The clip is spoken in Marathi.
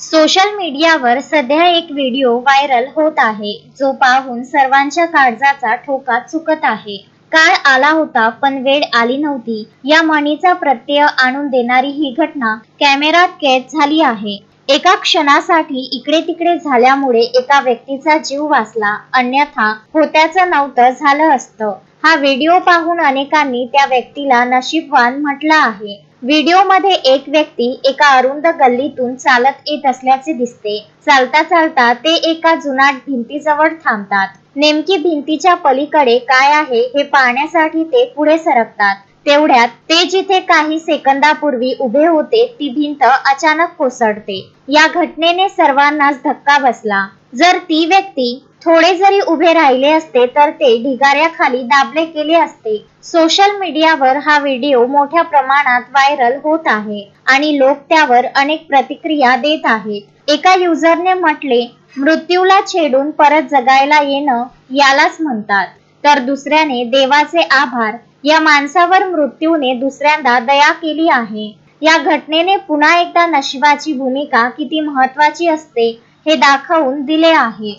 सोशल मीडियावर सध्या एक व्हिडिओ व्हायरल होत आहे जो पाहून सर्वांच्या काळजाचा ठोका चुकत आहे. काळ आला होता पण वेळ आली नव्हती. या मणीचा प्रत्यय आणून देणारी ही घटना कॅमेरात कैद झाली आहे. एका क्षणासाठी इकडे तिकडे झाल्यामुळे एका व्यक्तीचा जीव वाचला अन्यथा होत्याचं नव्हतं झालं असतं. हा व्हिडिओ पाहून अनेकांनी त्या व्यक्तीला नशीबवान म्हटलं आहे. व्हिडिओमध्ये एक व्यक्ती एका अरुंद गल्लीतून चालत येत असल्याचे दिसते. चालता चालता ते एका जुनाट भिंतीजवळ थांबतात. नेमकी भिंतीच्या पलीकडे काय आहे हे पाहण्यासाठी ते पुढे सरकतात. तेवढ्यात ते जिथे काही सेकंदापूर्वी उभे होते ती भिंत अचानक कोसळते. या घटनेने सर्वांनाच धक्का बसला. जर ती व्यक्ती थोडे जरी उभे राहिले असते तर ते ढिगाऱ्याखाली दाबले गेले असते. सोशल मीडियावर हा व्हिडिओ मोठ्या प्रमाणात व्हायरल होत आहे आणि लोक त्यावर अनेक प्रतिक्रिया देत आहेत. एका युजरने म्हटले मृत्यूला छेडून परत जगायला येणं यालाच म्हणतात. तर दुसऱ्याने देवाचे आभार या माणसावर मृत्यूने दुसऱ्यांदा दया केली आहे. या घटनेने पुन्हा एकदा नशिबाची भूमिका किती महत्वाची असते हे दाखवून दिले आहे.